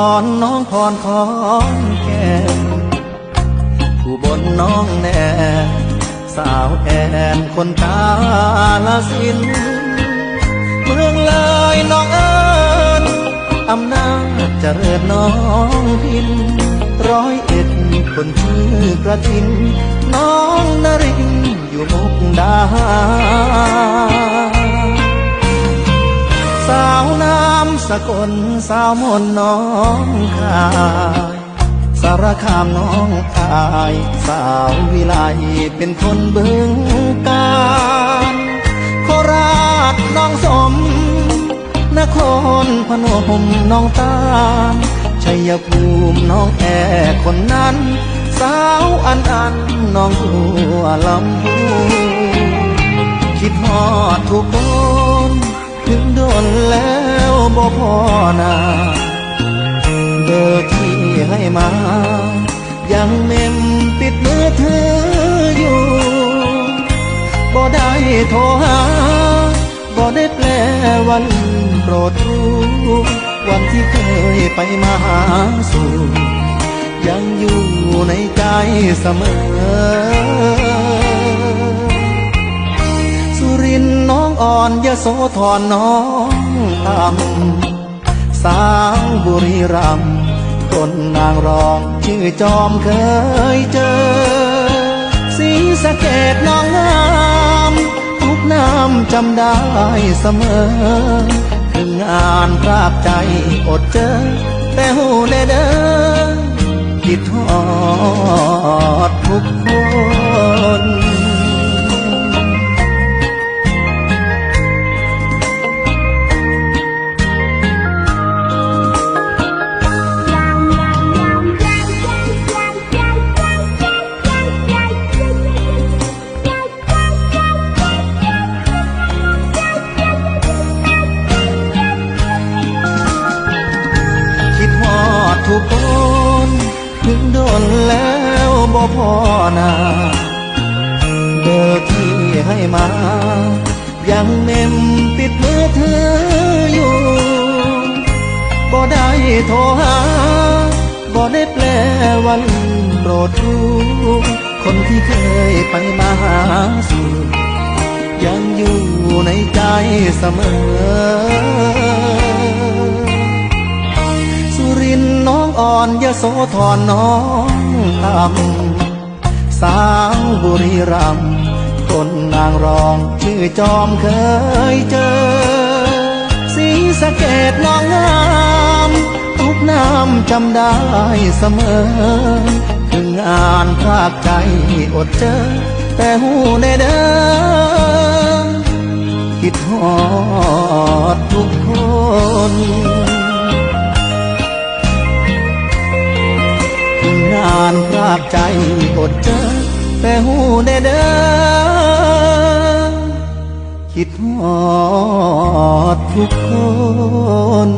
นิดอุดรน้องพรของแก่นอุบลน้องแนนสาวแอนคนกาลสิน เมืองเลยน้องเอิญอำนาจเจริญน้องพิน ร้อยเอ็ดคนชื่อกระทิน น้องนรินอยู่มุกดา สาวน้ำ สกลสาวมนน้องคายสารคามน้องอาย สาววิไลเป็นคนบึงกาฬโคราชน้องสม นครพนมน้องตาลชัยภูมิน้องแอคนนั้น สาวอันอันน้องหัวลำพูคิดฮอดทุกคนถึงโดนแล้ว บ่พอนาเบอร์ที่ให้มา ยังเมมปิดมือถืออยู่บ่ได้โทรหาบ่ได้แปลวันโปรดรู้วันที่เคยไปมาหาสู่ยังอยู่ในใจเสมอ อ่อนยโสธรน้องต่ำสาวบุรีรัมย์คนนางรองชื่อจอมเคยเจอ สีสะเกดน้องงามทุกน้ำจำได้เสมอ ถึงงานพรากใจอดเจอ แต่หูแน่เด้อคิดทอดทุกคน พอนาเบอร์ที่ให้มา ยังเมมปิดมือถืออยู่บ่ได้โทรหาบ่ได้แปลวันโปรดรู้คนที่เคยไปมาหาสู่ยังอยู่ในใจเสมอ สุรินทร์น้องอ่อนยโสธรน้องตำ สาวบุรีรัมย์คนนางรองชื่อจอมเคยเจอ สีสะเกดน้องงามทุกน้ำจำได้เสมอ ถึงอ่านพรากใจอดเจอ แต่หูในเด้อคิดฮอดทุกคนานกราบใจอดเจอแต่หูเด้อคิดหอดทุกคน